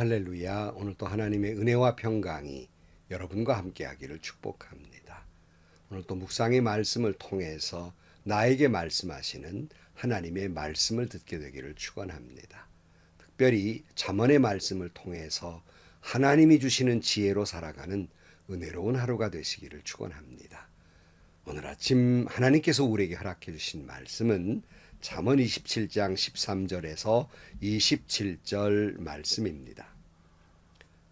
할렐루야. 오늘 또 하나님의 은혜와 평강이 여러분과 함께 하기를 축복합니다. 오늘 또 묵상의 말씀을 통해서 나에게 말씀하시는 하나님의 말씀을 듣게 되기를 축원합니다. 특별히 잠언의 말씀을 통해서 하나님이 주시는 지혜로 살아가는 은혜로운 하루가 되시기를 축원합니다. 오늘 아침 하나님께서 우리에게 허락해 주신 말씀은 잠언 27장 13절에서 27절 말씀입니다.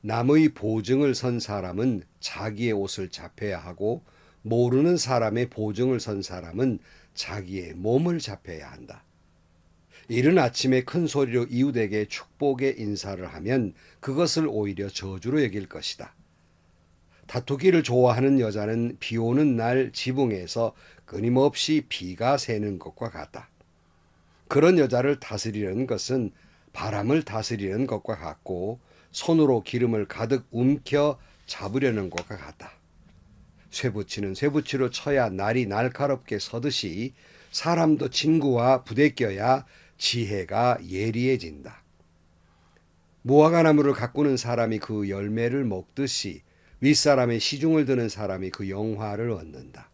남의 보증을 선 사람은 자기의 옷을 잡혀야 하고 모르는 사람의 보증을 선 사람은 자기의 몸을 잡혀야 한다. 이른 아침에 큰 소리로 이웃에게 축복의 인사를 하면 그것을 오히려 저주로 여길 것이다. 다투기를 좋아하는 여자는 비 오는 날 지붕에서 끊임없이 비가 새는 것과 같다. 그런 여자를 다스리는 것은 바람을 다스리는 것과 같고 손으로 기름을 가득 움켜 잡으려는 것과 같다. 쇠붙이는 쇠붙이로 쳐야 날이 날카롭게 서듯이 사람도 친구와 부대껴야 지혜가 예리해진다. 무화과 나무를 가꾸는 사람이 그 열매를 먹듯이 윗사람의 시중을 드는 사람이 그 영화를 얻는다.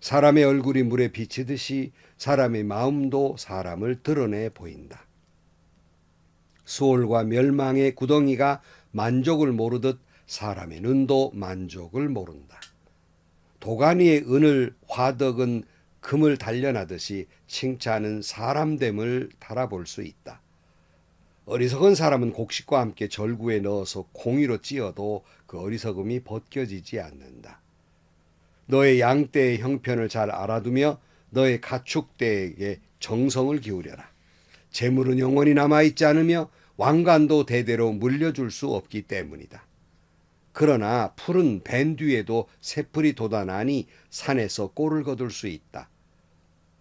사람의 얼굴이 물에 비치듯이 사람의 마음도 사람을 드러내 보인다. 수월과 멸망의 구덩이가 만족을 모르듯 사람의 눈도 만족을 모른다. 도가니의 은을 화덕은 금을 단련하듯이 칭찬은 사람됨을 달아볼 수 있다. 어리석은 사람은 곡식과 함께 절구에 넣어서 공이로 찧어도 그 어리석음이 벗겨지지 않는다. 너의 양떼의 형편을 잘 알아두며 너의 가축대에게 정성을 기울여라. 재물은 영원히 남아있지 않으며 왕관도 대대로 물려줄 수 없기 때문이다. 그러나 푸른 밴 뒤에도 새풀이 돋아나니 산에서 꼴을 거둘 수 있다.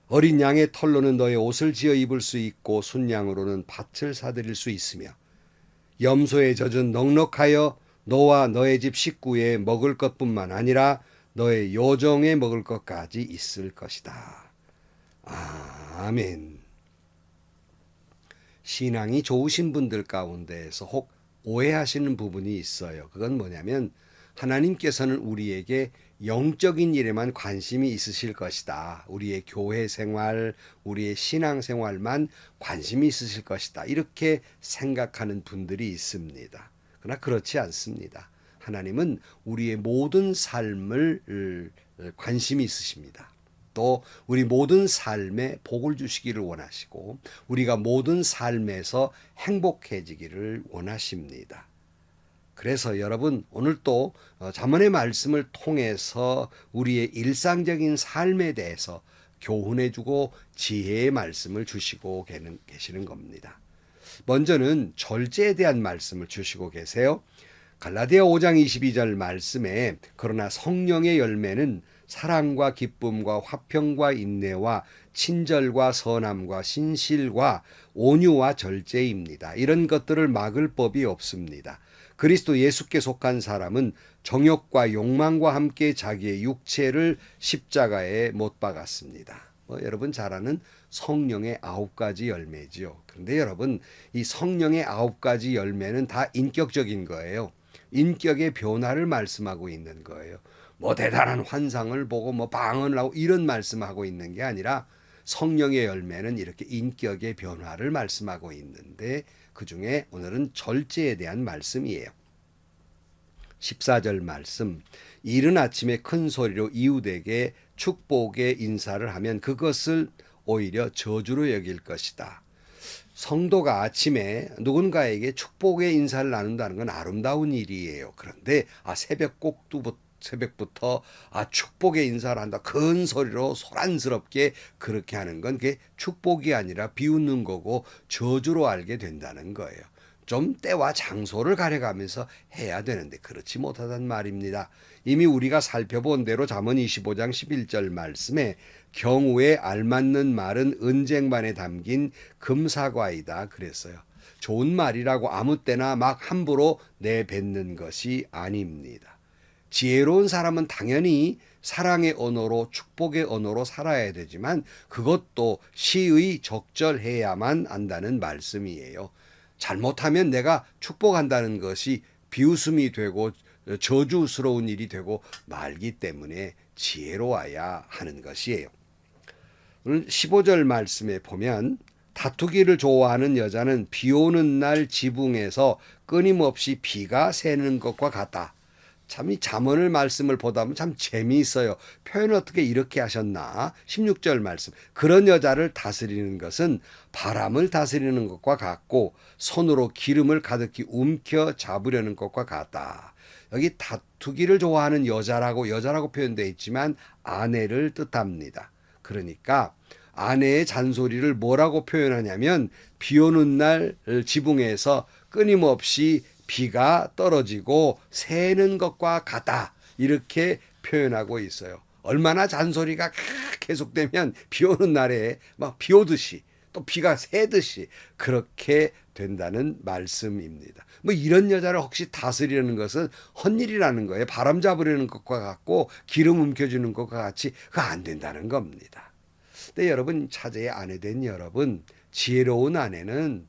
어린 양의 털로는 너의 옷을 지어 입을 수 있고 순양으로는 밭을 사들일 수 있으며 염소의 젖은 넉넉하여 너와 너의 집 식구에 먹을 것뿐만 아니라 너의 요정에 먹을 것까지 있을 것이다. 아멘. 신앙이 좋으신 분들 가운데에서 혹 오해하시는 부분이 있어요. 그건 뭐냐면 하나님께서는 우리에게 영적인 일에만 관심이 있으실 것이다. 우리의 교회 생활, 우리의 신앙 생활만 관심이 있으실 것이다. 이렇게 생각하는 분들이 있습니다. 그러나 그렇지 않습니다. 하나님은 우리의 모든 삶을 관심이 있으십니다. 또 우리 모든 삶에 복을 주시기를 원하시고 우리가 모든 삶에서 행복해지기를 원하십니다. 그래서 여러분 오늘 또 자문의 말씀을 통해서 우리의 일상적인 삶에 대해서 교훈해주고 지혜의 말씀을 주시고 계시는 겁니다. 먼저는 절제에 대한 말씀을 주시고 계세요. 갈라디아 5장 22절 말씀에 그러나 성령의 열매는 사랑과 기쁨과 화평과 인내와 친절과 선함과 신실과 온유와 절제입니다. 이런 것들을 막을 법이 없습니다. 그리스도 예수께 속한 사람은 정욕과 욕망과 함께 자기의 육체를 십자가에 못 박았습니다. 뭐 여러분 잘 아는 성령의 아홉 가지 열매지요. 그런데 여러분 이 성령의 아홉 가지 열매는 다 인격적인 거예요. 인격의 변화를 말씀하고 있는 거예요. 뭐 대단한 환상을 보고 뭐 방언을 하고 이런 말씀하고 있는 게 아니라 성령의 열매는 이렇게 인격의 변화를 말씀하고 있는데 그 중에 오늘은 절제에 대한 말씀이에요. 14절 말씀. 이른 아침에 큰 소리로 이웃에게 축복의 인사를 하면 그것을 오히려 저주로 여길 것이다. 성도가 아침에 누군가에게 축복의 인사를 나눈다는 건 아름다운 일이에요. 그런데 아 새벽 꼭두부터 새벽부터 아 축복의 인사를 한다 큰 소리로 소란스럽게 그렇게 하는 건 그게 축복이 아니라 비웃는 거고 저주로 알게 된다는 거예요. 좀 때와 장소를 가려가면서 해야 되는데 그렇지 못하단 말입니다. 이미 우리가 살펴본 대로 잠언 25장 11절 말씀에 경우에 알맞는 말은 은쟁반에 담긴 금사과이다 그랬어요. 좋은 말이라고 아무 때나 막 함부로 내뱉는 것이 아닙니다. 지혜로운 사람은 당연히 사랑의 언어로 축복의 언어로 살아야 되지만 그것도 시의 적절해야만 한다는 말씀이에요. 잘못하면 내가 축복한다는 것이 비웃음이 되고 저주스러운 일이 되고 말기 때문에 지혜로워야 하는 것이에요. 오늘 15절 말씀에 보면 다투기를 좋아하는 여자는 비 오는 날 지붕에서 끊임없이 비가 새는 것과 같다. 참 이 잠언을 말씀을 보다 보면 참 재미있어요. 표현을 어떻게 이렇게 하셨나? 16절 말씀. 그런 여자를 다스리는 것은 바람을 다스리는 것과 같고 손으로 기름을 가득히 움켜 잡으려는 것과 같다. 여기 다투기를 좋아하는 여자라고 여자라고 표현되어 있지만 아내를 뜻합니다. 그러니까 아내의 잔소리를 뭐라고 표현하냐면 비 오는 날 지붕에서 끊임없이 비가 떨어지고 새는 것과 같다. 이렇게 표현하고 있어요. 얼마나 잔소리가 계속되면 비 오는 날에 막 비 오듯이 또 비가 새듯이 그렇게 된다는 말씀입니다. 뭐 이런 여자를 혹시 다스리려는 것은 헛일이라는 거예요. 바람 잡으려는 것과 같고 기름 움켜주는 것과 같이 그안 된다는 겁니다. 근데 여러분 차제의 아내 된 여러분 지혜로운 아내는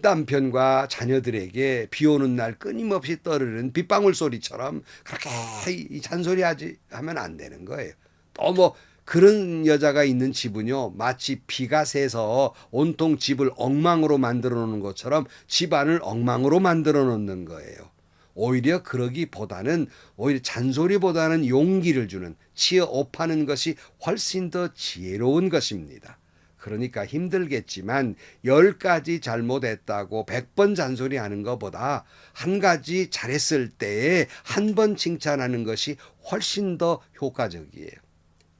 남편과 자녀들에게 비 오는 날 끊임없이 떠르는 빗방울 소리처럼 그렇게 이 잔소리하지 하면 안 되는 거예요. 또 뭐 그런 여자가 있는 집은요 마치 비가 새서 온통 집을 엉망으로 만들어 놓는 것처럼 집안을 엉망으로 만들어 놓는 거예요. 오히려 그러기보다는 오히려 잔소리보다는 용기를 주는 치어 업하는 것이 훨씬 더 지혜로운 것입니다. 그러니까 힘들겠지만 열 가지 잘못했다고 백 번 잔소리 하는 것보다 한 가지 잘했을 때에 한 번 칭찬하는 것이 훨씬 더 효과적이에요.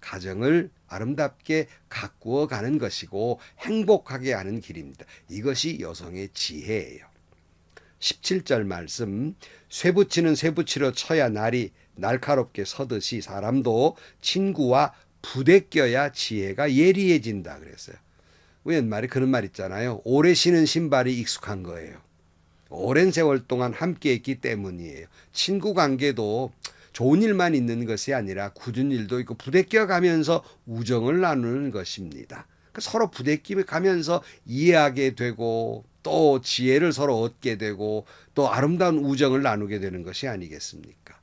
가정을 아름답게 가꾸어 가는 것이고 행복하게 하는 길입니다. 이것이 여성의 지혜예요. 17절 말씀 쇠붙이는 쇠붙이로 쳐야 날이 날카롭게 서듯이 사람도 친구와 부대껴야 지혜가 예리해진다 그랬어요. 옛말에 그런 말 있잖아요. 오래 신은 신발이 익숙한 거예요. 오랜 세월 동안 함께 했기 때문이에요. 친구 관계도 좋은 일만 있는 것이 아니라 굳은 일도 있고 부대껴 가면서 우정을 나누는 것입니다. 서로 부대끼며 가면서 이해하게 되고 또 지혜를 서로 얻게 되고 또 아름다운 우정을 나누게 되는 것이 아니겠습니까?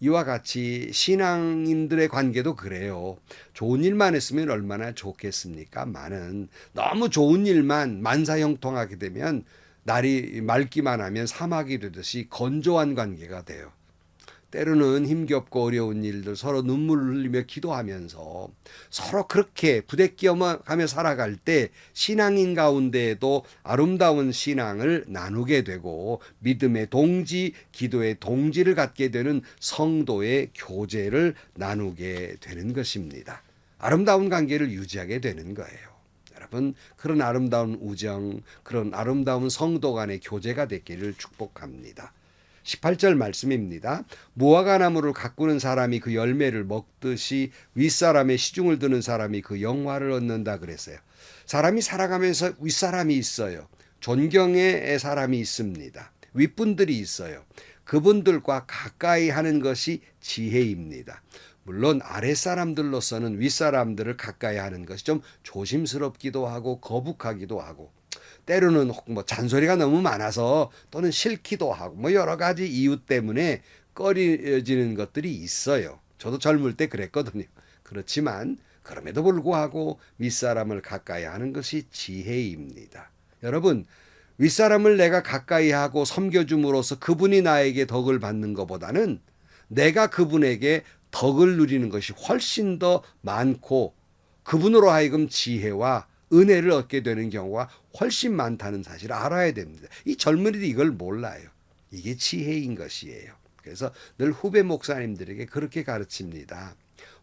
이와 같이 신앙인들의 관계도 그래요. 좋은 일만 했으면 얼마나 좋겠습니까? 많은 너무 좋은 일만 만사형통하게 되면 날이 맑기만 하면 사막이 되듯이 건조한 관계가 돼요. 때로는 힘겹고 어려운 일들 서로 눈물을 흘리며 기도하면서 서로 그렇게 부대끼어가며 살아갈 때 신앙인 가운데에도 아름다운 신앙을 나누게 되고 믿음의 동지, 기도의 동지를 갖게 되는 성도의 교제를 나누게 되는 것입니다. 아름다운 관계를 유지하게 되는 거예요. 여러분 그런 아름다운 우정, 그런 아름다운 성도 간의 교제가 되기를 축복합니다. 18절 말씀입니다. 무화과 나무를 가꾸는 사람이 그 열매를 먹듯이 윗사람의 시중을 드는 사람이 그 영화를 얻는다 그랬어요. 사람이 살아가면서 윗사람이 있어요. 존경의 사람이 있습니다. 윗분들이 있어요. 그분들과 가까이 하는 것이 지혜입니다. 물론 아랫사람들로서는 윗사람들을 가까이 하는 것이 좀 조심스럽기도 하고 거북하기도 하고 때로는 뭐 잔소리가 너무 많아서 또는 싫기도 하고 뭐 여러 가지 이유 때문에 꺼려지는 것들이 있어요. 저도 젊을 때 그랬거든요. 그렇지만 그럼에도 불구하고 윗사람을 가까이 하는 것이 지혜입니다. 여러분, 윗사람을 내가 가까이 하고 섬겨줌으로써 그분이 나에게 덕을 받는 것보다는 내가 그분에게 덕을 누리는 것이 훨씬 더 많고 그분으로 하여금 지혜와 은혜를 얻게 되는 경우가 훨씬 많다는 사실을 알아야 됩니다. 이 젊은이들이 이걸 몰라요. 이게 지혜인 것이에요. 그래서 늘 후배 목사님들에게 그렇게 가르칩니다.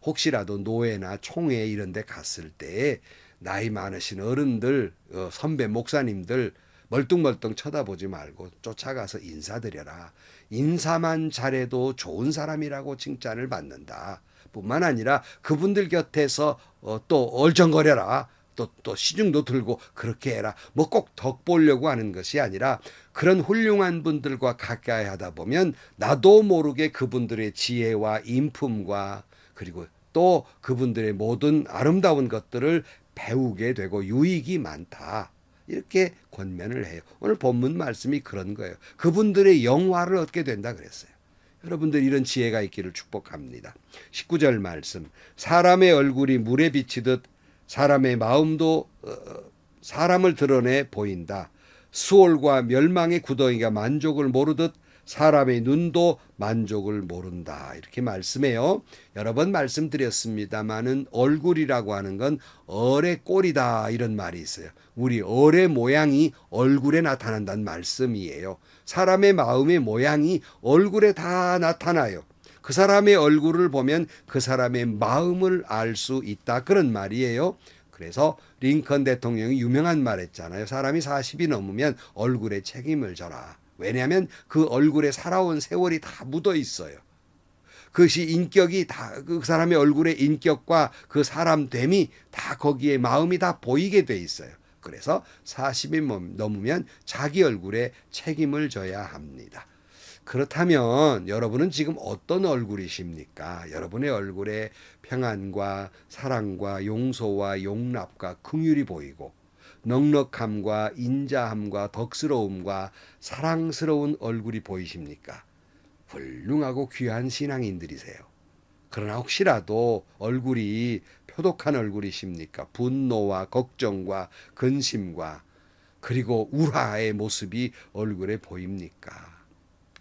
혹시라도 노예나 총회 이런 데 갔을 때 나이 많으신 어른들, 어, 선배 목사님들 멀뚱멀뚱 쳐다보지 말고 쫓아가서 인사드려라. 인사만 잘해도 좋은 사람이라고 칭찬을 받는다. 뿐만 아니라 그분들 곁에서 어, 또 얼쩡거려라. 또, 또 시중도 들고 그렇게 해라. 뭐 꼭 덕 보려고 하는 것이 아니라 그런 훌륭한 분들과 가까이 하다 보면 나도 모르게 그분들의 지혜와 인품과 그리고 또 그분들의 모든 아름다운 것들을 배우게 되고 유익이 많다. 이렇게 권면을 해요. 오늘 본문 말씀이 그런 거예요. 그분들의 영화를 얻게 된다 그랬어요. 여러분들 이런 지혜가 있기를 축복합니다. 19절 말씀. 사람의 얼굴이 물에 비치듯 사람의 마음도 어, 사람을 드러내 보인다. 수월과 멸망의 구덩이가 만족을 모르듯 사람의 눈도 만족을 모른다. 이렇게 말씀해요. 여러 번 말씀드렸습니다마는 얼굴이라고 하는 건 얼의 꼴이다. 이런 말이 있어요. 우리 얼의 모양이 얼굴에 나타난다는 말씀이에요. 사람의 마음의 모양이 얼굴에 다 나타나요. 그 사람의 얼굴을 보면 그 사람의 마음을 알 수 있다. 그런 말이에요. 그래서 링컨 대통령이 유명한 말 했잖아요. 사람이 40이 넘으면 얼굴에 책임을 져라. 왜냐하면 그 얼굴에 살아온 세월이 다 묻어 있어요. 그것이 인격이 다 그 사람의 얼굴의 인격과 그 사람됨이 다 거기에 마음이 다 보이게 돼 있어요. 그래서 40이 넘으면 자기 얼굴에 책임을 져야 합니다. 그렇다면 여러분은 지금 어떤 얼굴이십니까? 여러분의 얼굴에 평안과 사랑과 용서와 용납과 긍휼이 보이고 넉넉함과 인자함과 덕스러움과 사랑스러운 얼굴이 보이십니까? 훌륭하고 귀한 신앙인들이세요. 그러나 혹시라도 얼굴이 표독한 얼굴이십니까? 분노와 걱정과 근심과 그리고 우라의 모습이 얼굴에 보입니까?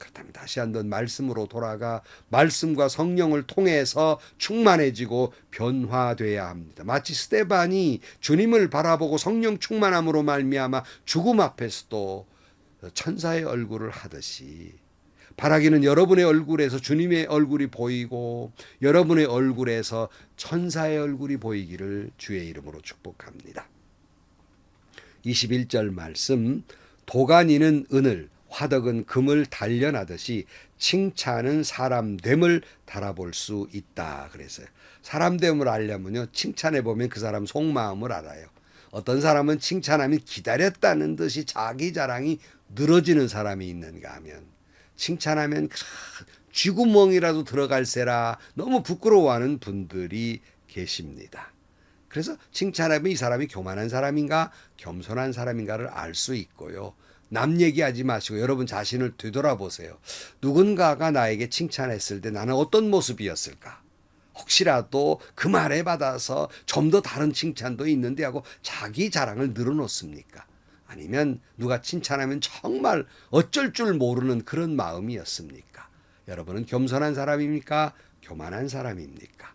그렇다면 다시 한번 말씀으로 돌아가 말씀과 성령을 통해서 충만해지고 변화돼야 합니다. 마치 스테반이 주님을 바라보고 성령 충만함으로 말미암아 죽음 앞에서도 천사의 얼굴을 하듯이 바라기는 여러분의 얼굴에서 주님의 얼굴이 보이고 여러분의 얼굴에서 천사의 얼굴이 보이기를 주의 이름으로 축복합니다. 21절 말씀 도가니는 은을 화덕은 금을 단련하듯이 칭찬은 사람됨을 달아볼 수 있다 그랬어요. 사람됨을 알려면요 칭찬해 보면 그 사람 속마음을 알아요. 어떤 사람은 칭찬하면 기다렸다는 듯이 자기 자랑이 늘어지는 사람이 있는가 하면 칭찬하면 쥐구멍이라도 들어갈세라 너무 부끄러워하는 분들이 계십니다. 그래서 칭찬하면 이 사람이 교만한 사람인가 겸손한 사람인가를 알 수 있고요. 남 얘기하지 마시고 여러분 자신을 되돌아보세요. 누군가가 나에게 칭찬했을 때 나는 어떤 모습이었을까? 혹시라도 그 말에 받아서 좀 더 다른 칭찬도 있는데 하고 자기 자랑을 늘어놓습니까? 아니면 누가 칭찬하면 정말 어쩔 줄 모르는 그런 마음이었습니까? 여러분은 겸손한 사람입니까? 교만한 사람입니까?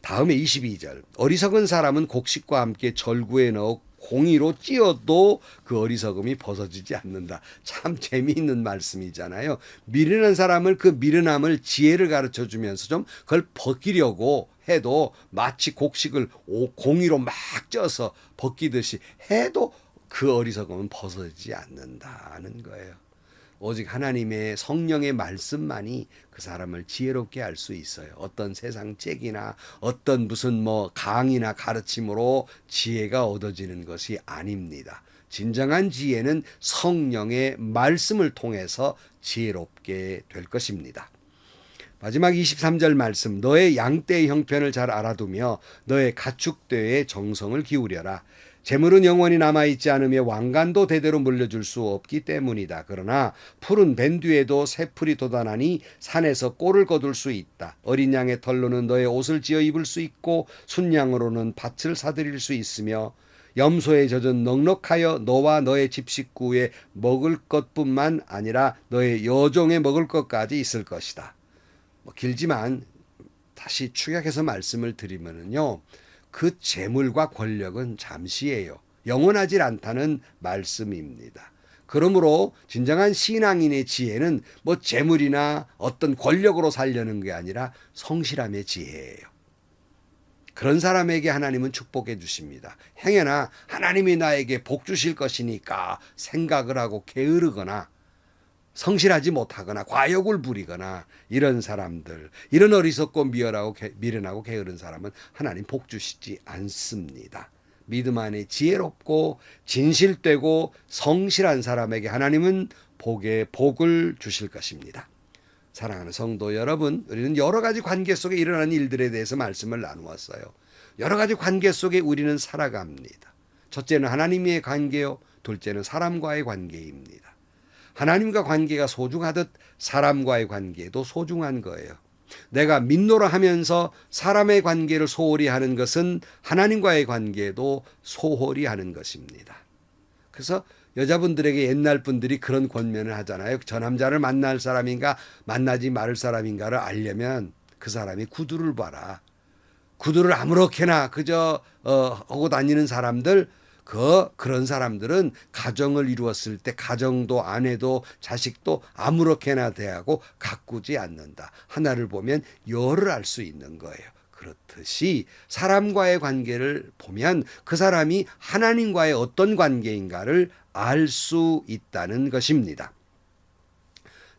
다음에 22절. 어리석은 사람은 곡식과 함께 절구에 넣어 공이로 찧어도 그 어리석음이 벗어지지 않는다. 참 재미있는 말씀이잖아요. 미련한 사람을 그 미련함을 지혜를 가르쳐 주면서 좀 그걸 벗기려고 해도 마치 곡식을 공이로 막 쪄서 벗기듯이 해도 그 어리석음은 벗어지지 않는다는 거예요. 오직 하나님의 성령의 말씀만이 그 사람을 지혜롭게 할수 있어요. 어떤 세상 책이나 어떤 무슨 뭐 강의나 가르침으로 지혜가 얻어지는 것이 아닙니다. 진정한 지혜는 성령의 말씀을 통해서 지혜롭게 될 것입니다. 마지막 23절 말씀 너의 양떼의 형편을 잘 알아두며 너의 가축대의 정성을 기울여라. 재물은 영원히 남아있지 않으며 왕관도 대대로 물려줄 수 없기 때문이다. 그러나 푸른 밴 뒤에도 새풀이 돋아나니 산에서 꼴을 거둘 수 있다. 어린 양의 털로는 너의 옷을 지어 입을 수 있고 순양으로는 밭을 사들일 수 있으며 염소에 젖은 넉넉하여 너와 너의 집 식구에 먹을 것뿐만 아니라 너의 여종에 먹을 것까지 있을 것이다. 뭐 길지만 다시 축약해서 말씀을 드리면은요. 그 재물과 권력은 잠시예요. 영원하지 않다는 말씀입니다. 그러므로 진정한 신앙인의 지혜는 뭐 재물이나 어떤 권력으로 살려는 게 아니라 성실함의 지혜예요. 그런 사람에게 하나님은 축복해 주십니다. 행여나 하나님이 나에게 복 주실 것이니까 생각을 하고 게으르거나 성실하지 못하거나 과욕을 부리거나 이런 사람들, 이런 어리석고 미련하고 미련하고 게으른 사람은 하나님 복 주시지 않습니다. 믿음 안에 지혜롭고 진실되고 성실한 사람에게 하나님은 복의 복을 주실 것입니다. 사랑하는 성도 여러분, 우리는 여러 가지 관계 속에 일어나는 일들에 대해서 말씀을 나누었어요. 여러 가지 관계 속에 우리는 살아갑니다. 첫째는 하나님의 관계요. 둘째는 사람과의 관계입니다. 하나님과 관계가 소중하듯 사람과의 관계도 소중한 거예요. 내가 믿노라 하면서 사람의 관계를 소홀히 하는 것은 하나님과의 관계도 소홀히 하는 것입니다. 그래서 여자분들에게 옛날 분들이 그런 권면을 하잖아요. 저 남자를 만날 사람인가 만나지 말을 사람인가를 알려면 그 사람이 구두를 봐라. 구두를 아무렇게나 그저 어, 하고 다니는 사람들 그 그런 사람들은 가정을 이루었을 때 가정도 아내도 자식도 아무렇게나 대하고 가꾸지 않는다. 하나를 보면 열을 알 수 있는 거예요. 그렇듯이 사람과의 관계를 보면 그 사람이 하나님과의 어떤 관계인가를 알 수 있다는 것입니다.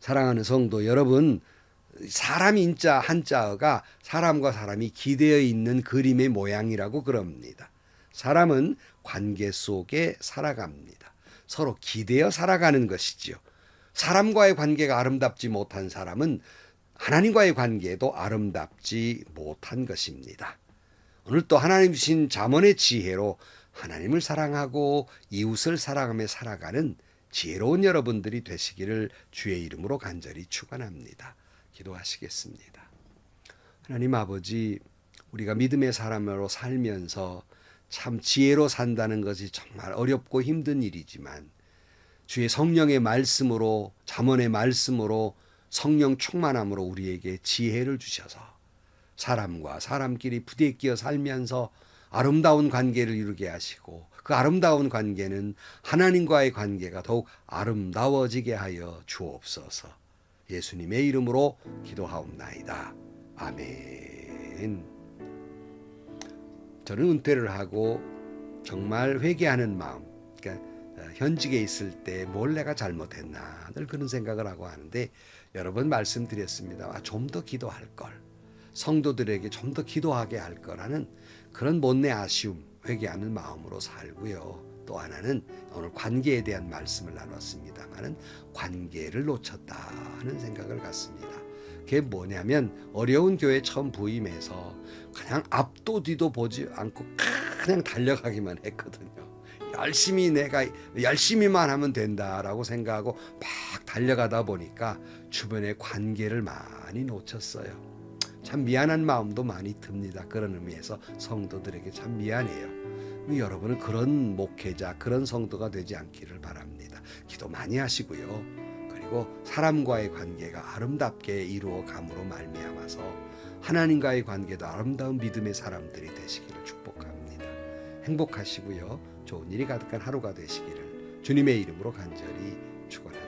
사랑하는 성도 여러분, 사람 인자 한자어가 사람과 사람이 기대어 있는 그림의 모양이라고 그럽니다. 사람은 관계 속에 살아갑니다. 서로 기대어 살아가는 것이지요. 사람과의 관계가 아름답지 못한 사람은 하나님과의 관계도 아름답지 못한 것입니다. 오늘 또 하나님 주신 자문의 지혜로 하나님을 사랑하고 이웃을 사랑하며 살아가는 지혜로운 여러분들이 되시기를 주의 이름으로 간절히 축원합니다. 기도하시겠습니다. 하나님 아버지, 우리가 믿음의 사람으로 살면서 참 지혜로 산다는 것이 정말 어렵고 힘든 일이지만 주의 성령의 말씀으로 잠언의 말씀으로 성령 충만함으로 우리에게 지혜를 주셔서 사람과 사람끼리 부대끼어 살면서 아름다운 관계를 이루게 하시고 그 아름다운 관계는 하나님과의 관계가 더욱 아름다워지게 하여 주옵소서. 예수님의 이름으로 기도하옵나이다. 아멘. 저는 은퇴를 하고 정말 회개하는 마음, 그러니까 현직에 있을 때 뭘 내가 잘못했나 늘 그런 생각을 하고 하는데 여러 번 말씀드렸습니다. 아, 좀 더 기도할 걸. 성도들에게 좀 더 기도하게 할 거라는 그런 못내 아쉬움, 회개하는 마음으로 살고요. 또 하나는 오늘 관계에 대한 말씀을 나눴습니다만은 관계를 놓쳤다 하는 생각을 갖습니다. 그게 뭐냐면 어려운 교회 처음 부임해서 그냥 앞도 뒤도 보지 않고 그냥 달려가기만 했거든요. 열심히 내가 열심히만 하면 된다라고 생각하고 막 달려가다 보니까 주변의 관계를 많이 놓쳤어요. 참 미안한 마음도 많이 듭니다. 그런 의미에서 성도들에게 참 미안해요. 여러분은 그런 목회자, 그런 성도가 되지 않기를 바랍니다. 기도 많이 하시고요. 그리고 사람과의 관계가 아름답게 이루어 감으로 말미암아서 하나님과의 관계도 아름다운 믿음의 사람들이 되시기를 축복합니다. 행복하시고요. 좋은 일이 가득한 하루가 되시기를 주님의 이름으로 간절히 축원합니다.